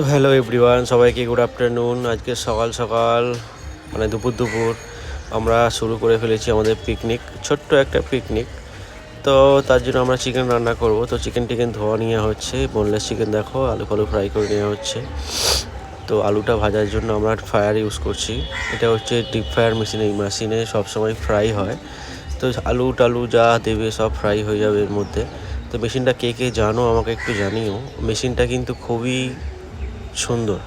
তো hello everyone সবাইকে good afternoon আজকে সকাল সকাল মানে দুপুর দুপুর, আমরা শুরু করে ফেলেছি আমাদের পিকনিক ছোট্ট একটা পিকনিক তো তার জন্য আমরা চিকেন রান্না করব। তো চিকেন টিকেন ধোয়া নিয়ে হচ্ছে বোনলেস চিকেন দেখো, আলু ফালু ফ্রাই করে নেওয়া হচ্ছে। তো আলুটা ভাজার জন্য আমরা ফায়ার ইউজ করছি। এটা হচ্ছে ডিপ ফায়ার মেশিনে এই মেশিনে সবসময় ফ্রাই হয়। তো আলু টালু যা দেবে সব ফ্রাই হয়ে যাবে এর মধ্যে। তো মেশিনটা কে কে জানো আমাকে একটু জানিও। মেশিনটা কিন্তু খুবই সুন্দর।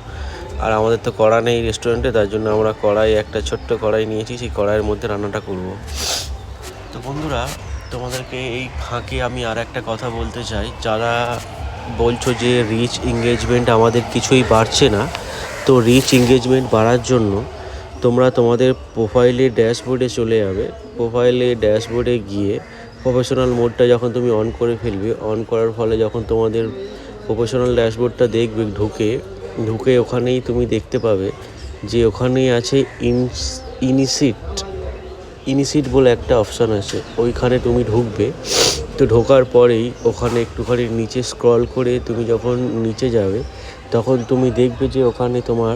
আর আমাদের তো কড়া নেই রেস্টুরেন্টে তার জন্য আমরা কড়াই, একটা ছোট্ট কড়াই নিয়েছি, সেই কড়াইয়ের মধ্যে রান্নাটা করব। তো বন্ধুরা, তোমাদেরকে এই ফাঁকে আমি আর একটা কথা বলতে চাই। যারা বলছো যে রিচ এঙ্গেজমেন্ট আমাদের কিছুই বাড়ছে না, তো রিচ এঙ্গেজমেন্ট বাড়ার জন্য তোমরা তোমাদের প্রোফাইলে ড্যাশবোর্ডে চলে যাবে। প্রোফাইলে ড্যাশবোর্ডে গিয়ে প্রফেশনাল মোডটা যখন তুমি অন করে ফেলবে অন করার ফলে যখন তোমাদের প্রফেশনাল ড্যাশবোর্ডটা দেখবে, ঢুকে ঢুকে ওখানেই তুমি দেখতে পাবে যে ওখানেই আছে ইনস, ইনিসিট ইনিসিট বলে একটা অপশান আছে। ওইখানে তুমি ঢুকবে। তো ঢোকার পরেই ওখানে একটুখানি নিচে স্ক্রল করে তুমি যখন নিচে যাবে, তখন তুমি দেখবে যে ওখানে তোমার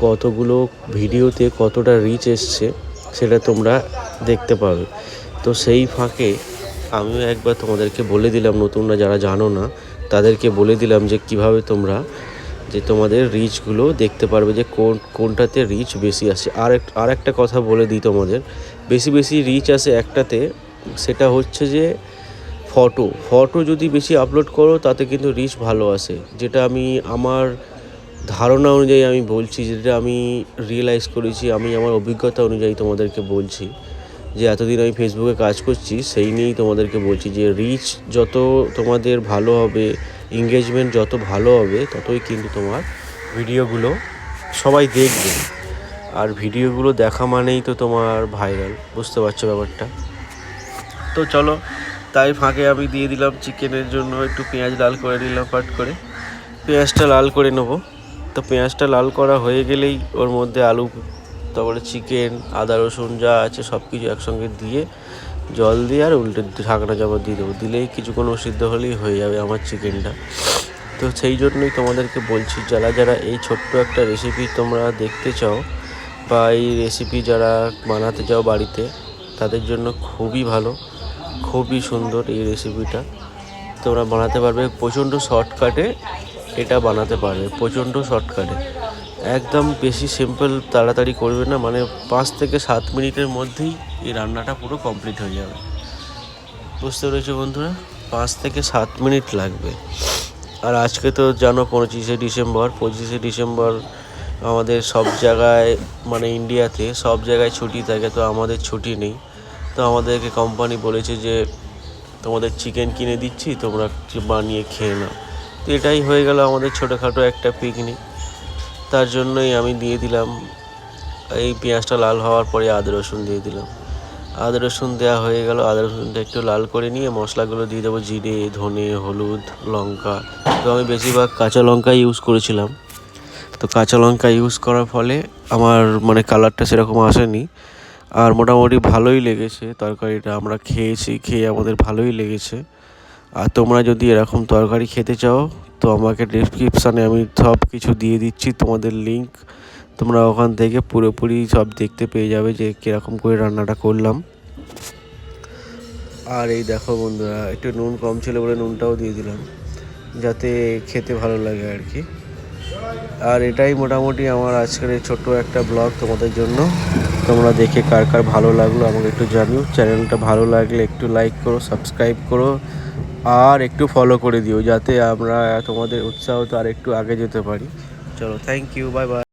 কতগুলো ভিডিওতে কতটা রিচ এসছে, সেটা তোমরা দেখতে পাবে। তো সেই ফাঁকে আমিও একবার তোমাদেরকে বলে দিলাম, নতুনরা যারা জানো না, তাদেরকে বলে দিলাম যে কীভাবে তোমরা যে তোমাদের রিচগুলো দেখতে পারবে যে কোন, কোনটাতে রিচ বেশি আসে। আর এক, আর একটা কথা বলে দিই তোমাদের, বেশি বেশি রিচ আসে একটাতে, সেটা হচ্ছে যে ফটো ফটো যদি বেশি আপলোড করো, তাতে কিন্তু রিচ ভালো আসে। যেটা আমি আমার ধারণা অনুযায়ী আমি বলছি, যেটা আমি রিয়েলাইজ করেছি, আমি আমার অভিজ্ঞতা অনুযায়ী তোমাদেরকে বলছি। যে এতদিন আমি ফেসবুকে কাজ করছি, সেই নিয়েই তোমাদেরকে বলছি যে রিচ যত তোমাদের ভালো হবে এঙ্গেজমেন্ট যত ভালো হবে, ততই কিন্তু তোমার ভিডিওগুলো সবাই দেখবে। আর ভিডিওগুলো দেখা মানেই তো তোমার ভাইরাল বুঝতে পারছ ব্যাপারটা? তো চলো, তাই ফাঁকে আমি দিয়ে দিলাম চিকেনের জন্য একটু পেঁয়াজ লাল করে নিলাম পাট করে। পেঁয়াজটা লাল করে নেব। তো পেঁয়াজটা লাল করা হয়ে গেলেই ওর মধ্যে আলু, তারপরে চিকেন, আদা, রসুন যা আছে সব কিছু একসঙ্গে দিয়ে জল দিয়ে আর উল্টে ঢাকনা চাপা দিয়ে দেবো। দিলেই কিছুক্ষণ সিদ্ধ হলেই হয়ে যাবে আমার চিকেনটা। তো সেই জন্যই তোমাদেরকে বলছি, যারা যারা এই ছোট্ট একটা রেসিপি তোমরা দেখতে চাও বা এই রেসিপি যারা বানাতে চাও বাড়িতে, তাদের জন্য খুবই ভালো, খুবই সুন্দর এই রেসিপিটা তোমরা বানাতে পারবে, প্রচণ্ড শর্টকাটে এটা বানাতে পারবে, প্রচণ্ড শর্টকাটে একদম বেশি সিম্পল তাড়াতাড়ি করবে না মানে পাঁচ থেকে সাত মিনিটের মধ্যেই এই রান্নাটা পুরো কমপ্লিট হয়ে যাবে। বুঝতে পেরেছ বন্ধুরা? পাঁচ থেকে সাত মিনিট লাগবে। আর আজকে তো জানো পঁচিশে ডিসেম্বর পঁচিশে ডিসেম্বর আমাদের সব জায়গায় মানে ইন্ডিয়াতে সব জায়গায় ছুটি থাকে, তো আমাদের ছুটি নেই। তো আমাদেরকে কোম্পানি বলেছে যে, তোমাদের চিকেন কিনে দিচ্ছি, তোমরা বানিয়ে খেয়ে নাও। তো এটাই হয়ে গেল আমাদের ছোটোখাটো একটা পিকনিক তার জন্যই আমি দিয়ে দিলাম। এই পেঁয়াজটা লাল হওয়ার পরে আদা রসুন দিয়ে দিলাম। আদা রসুন দেওয়া হয়ে গেল। আদা রসুনটা একটু লাল করে নিয়ে মশলাগুলো দিয়ে দেবো জিরে, ধনে, হলুদ, লঙ্কা। তো আমি বেশিরভাগ কাঁচা লঙ্কা ইউজ করেছিলাম। তো কাঁচা লঙ্কা ইউজ করার ফলে আমার মানে কালারটা সেরকম আসেনি। আর মোটামুটি ভালোই লেগেছে তরকারিটা। আমরা খেয়েছি, খেয়ে আমাদের ভালোই লেগেছে। আর তোমরা যদি এরকম তরকারি খেতে চাও তো আমাকে ডিসক্রিপশানে আমি সব কিছু দিয়ে দিচ্ছি, তোমাদের লিঙ্ক তোমরা ওখান থেকে পুরোপুরি সব দেখতে পেয়ে যাবে যে কীরকম করে রান্নাটা করলাম। আর এই দেখো বন্ধুরা, একটু নুন কম ছিল বলে নুনটাও দিয়ে দিলাম, যাতে খেতে ভালো লাগে আর কি। আর এটাই মোটামুটি আমার আজকের ছোট্ট একটা ব্লগ তোমাদের জন্য। তোমরা দেখে কার কার ভালো লাগল আমাকে একটু জানিও। চ্যানেলটা ভালো লাগলে একটু লাইক করো সাবস্ক্রাইব করো। আর একটু ফলো করে দিও যাতে আমরা তোমাদের উৎসাহ তো আর একটু আগে যেতে পারি। চলো থ্যাংক ইউ বাই বাই